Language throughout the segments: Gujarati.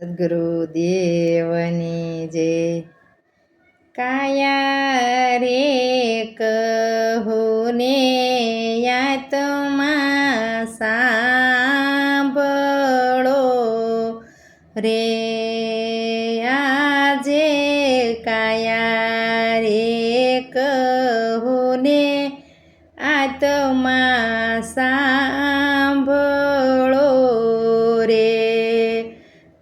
સદગુરુદેવની જે કાયા રે કહુને યાતમાં સાંભળો રે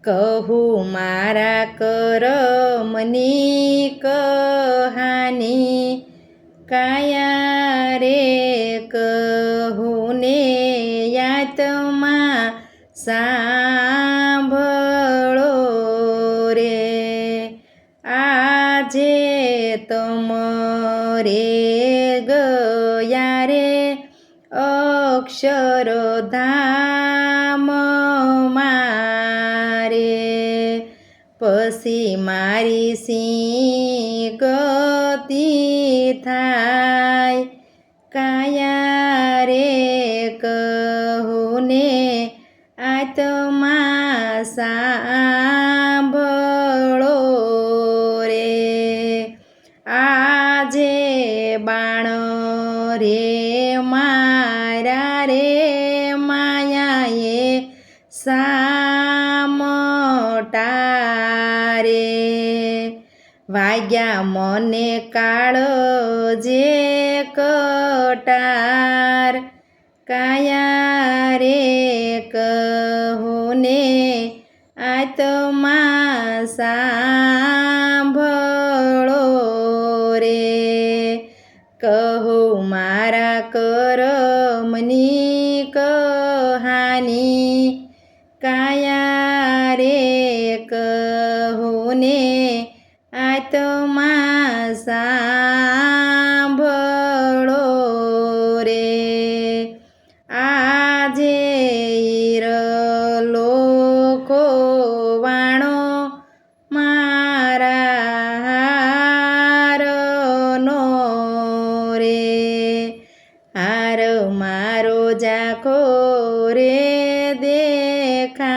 કહું મારા કરમની કહાની. કાયા રે કહું ને યાતમાં સાંભળો રે. આજે તમરે ગયા રે અક્ષરધામ પછી મારી સિંહ ગતિ થાય. કાયા રે કહું ને આત્મા સાંભળો રે. આજે બાણ રે મારા રે, માયાએ સામટા વાગ્યા મને કાળ જે કટાર. કાયા રે કહો ને આત્મા સાંભળો રે. કહો મારા કરમની કહાની. કાયા રે કહો ને આત્મા સાંભળો રે. આજે લોકો વાણો મારા હારનો રે. હાર મારો જાખો રે દેખાય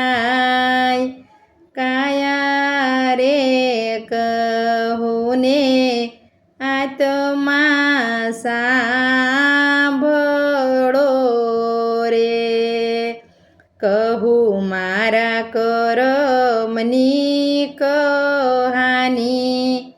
કહું મારા કરમની કહાની.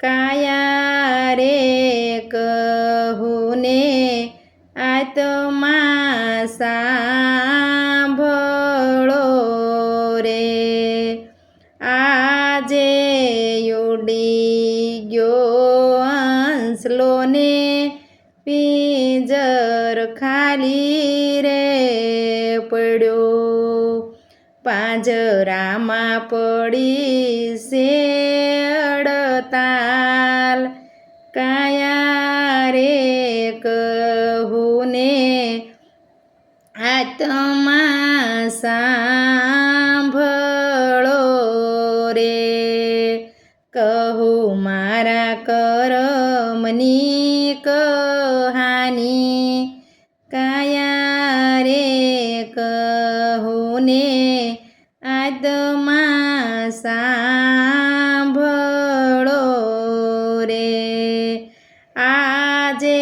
કાયા રે કહું ને આત્મા સાંભળો રે. આજે ઉડી ગયો હંસલો ને પિંજર ખાલી રે. પડ્યો. પાંજરામાં પડી શેડતાલ કાયા રે કહુને આત્મા સાંભળો રે. કહું મારા કરમની કહાની. ને આત્મા સાંભળો રે. આજે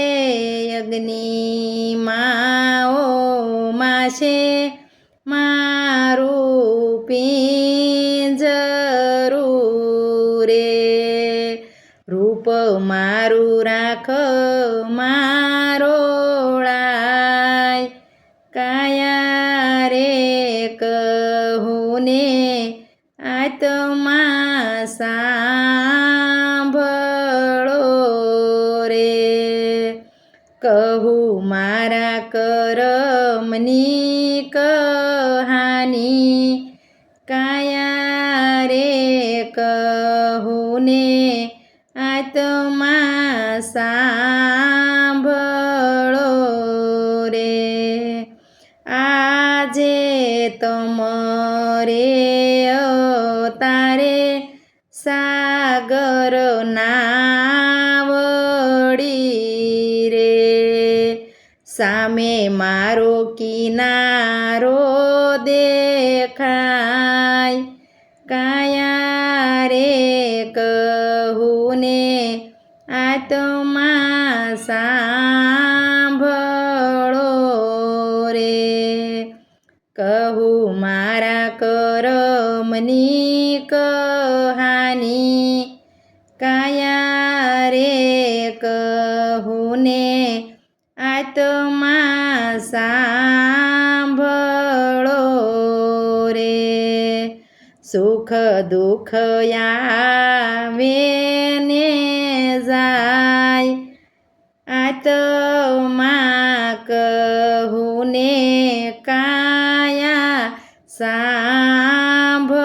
અગ્નિમાં ઓ માશે મારું પિંજરું રે. રૂપ મારું રાખ મારોળાય આત્મા સાંભળો રે. કહું મારા કરમની કહાની કાયા રે? કહું ને આત્મા સાંભળો સાગર નાવડી રે. સામે મારો કિનારો દેખાય. કાયા રે કહું ને આત્મા સાંભળો રે. કહું મારા કરમની કહાની સુખ દુઃખ આવે ને જાય. આત્મા કહું ને કાયા સાંભળો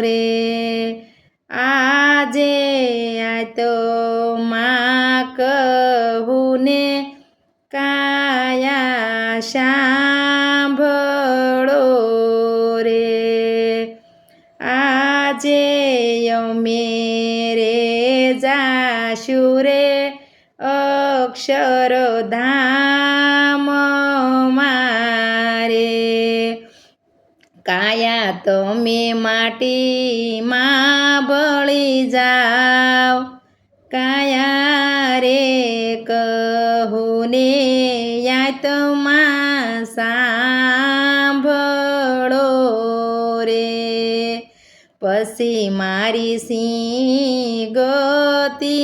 રે. આજે આત્મા કહું ને કાયા સાંભળો આજે અમે રે જાશુ રે અક્ષરધામ મારે. કાયા તમે માટીમાં બળી જાઓ. કાયા રે કહું ને યાતમાં સાંભળો રે. પછી મારી સિંહ ગતિ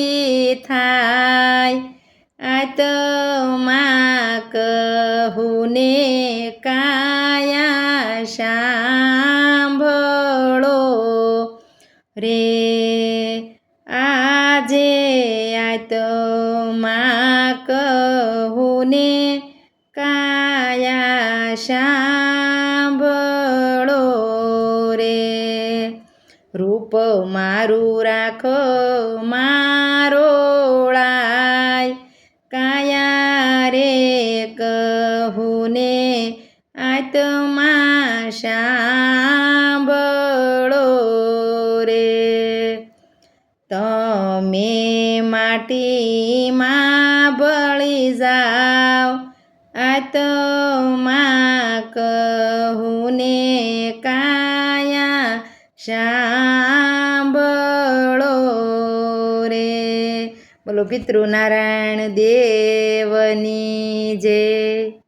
થાય. આત્મા કહું ને કાયા સાંભળો. રે, આજે આત્મા કહું ને કાયા સાંભળો. રે રૂપ મારું રાખો, મારો લાય કાયા રે કહુને આત્મા સાંભળો રે. તમે માટીમાં બળી જાઓ, આત્મા કહુને કાયા સાંભળો બોલો પિતૃનારાયણ દેવની જય